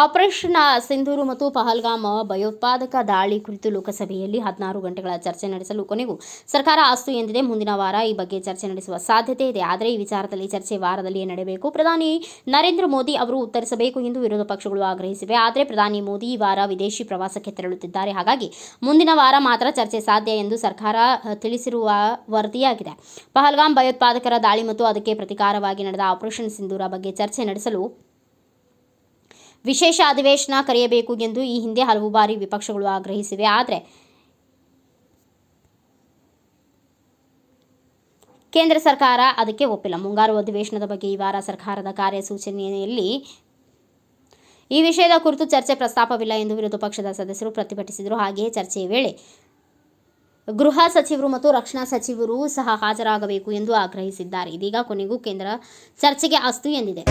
Operation Sindoor ಮತ್ತು ಪಹಲ್ಗಾಮ್ ಭಯೋತ್ಪಾದಕ ದಾಳಿ ಕುರಿತು ಲೋಕಸಭೆಯಲ್ಲಿ ಹದಿನಾರು ಗಂಟೆಗಳ ಚರ್ಚೆ ನಡೆಸಲು ಕೊನೆಗೂ ಸರ್ಕಾರ ಆಸ್ತು ಎಂದಿದೆ. ಮುಂದಿನ ವಾರ ಈ ಬಗ್ಗೆ ಚರ್ಚೆ ನಡೆಸುವ ಸಾಧ್ಯತೆ ಇದೆ. ಆದರೆ ಈ ವಿಚಾರದಲ್ಲಿ ಚರ್ಚೆ ವಾರದಲ್ಲಿಯೇ ನಡೆಯಬೇಕು. ಪ್ರಧಾನಿ ನರೇಂದ್ರ ಮೋದಿ ಅವರು ಉತ್ತರಿಸಬೇಕು ಎಂದು ವಿರೋಧ ಪಕ್ಷಗಳು ಆಗ್ರಹಿಸಿವೆ. ಆದರೆ ಪ್ರಧಾನಿ ಮೋದಿ ಈ ವಾರ ವಿದೇಶಿ ಪ್ರವಾಸಕ್ಕೆ ತೆರಳುತ್ತಿದ್ದಾರೆ. ಹಾಗಾಗಿ ಮುಂದಿನ ವಾರ ಮಾತ್ರ ಚರ್ಚೆ ಸಾಧ್ಯ ಎಂದು ಸರ್ಕಾರ ತಿಳಿಸಿರುವ ವರದಿಯಾಗಿದೆ. ಪಹಲ್ಗಾಮ್ ಭಯೋತ್ಪಾದಕರ ದಾಳಿ ಮತ್ತು ಅದಕ್ಕೆ ಪ್ರತಿಕಾರವಾಗಿ ನಡೆದ ಆಪರೇಷನ್ ಸಿಂಧೂರ ಬಗ್ಗೆ ಚರ್ಚೆ ನಡೆಸಲು ವಿಶೇಷ ಅಧಿವೇಶನ ಕರೆಯಬೇಕು ಎಂದು ಈ ಹಿಂದೆ ಹಲವು ಬಾರಿ ವಿಪಕ್ಷಗಳು ಆಗ್ರಹಿಸಿವೆ. ಆದರೆ ಕೇಂದ್ರ ಸರ್ಕಾರ ಅದಕ್ಕೆ ಒಪ್ಪಿಲ್ಲ. ಮುಂಗಾರು ಅಧಿವೇಶನದ ಬಗ್ಗೆ ಈ ವಾರ ಸರ್ಕಾರದ ಕಾರ್ಯಸೂಚನೆಯಲ್ಲಿ ಈ ವಿಷಯದ ಕುರಿತು ಚರ್ಚೆ ಪ್ರಸ್ತಾಪವಿಲ್ಲ ಎಂದು ವಿರೋಧ ಪಕ್ಷದ ಸದಸ್ಯರು ಪ್ರತಿಭಟಿಸಿದರು. ಹಾಗೆಯೇ ಚರ್ಚೆಯ ವೇಳೆ ಗೃಹ ಸಚಿವರು ಮತ್ತು ರಕ್ಷಣಾ ಸಚಿವರು ಸಹ ಹಾಜರಾಗಬೇಕು ಎಂದು ಆಗ್ರಹಿಸಿದ್ದಾರೆ. ಇದೀಗ ಕೊನೆಗೂ ಕೇಂದ್ರ ಚರ್ಚೆಗೆ ಅಸ್ತು ಎಂದಿದೆ.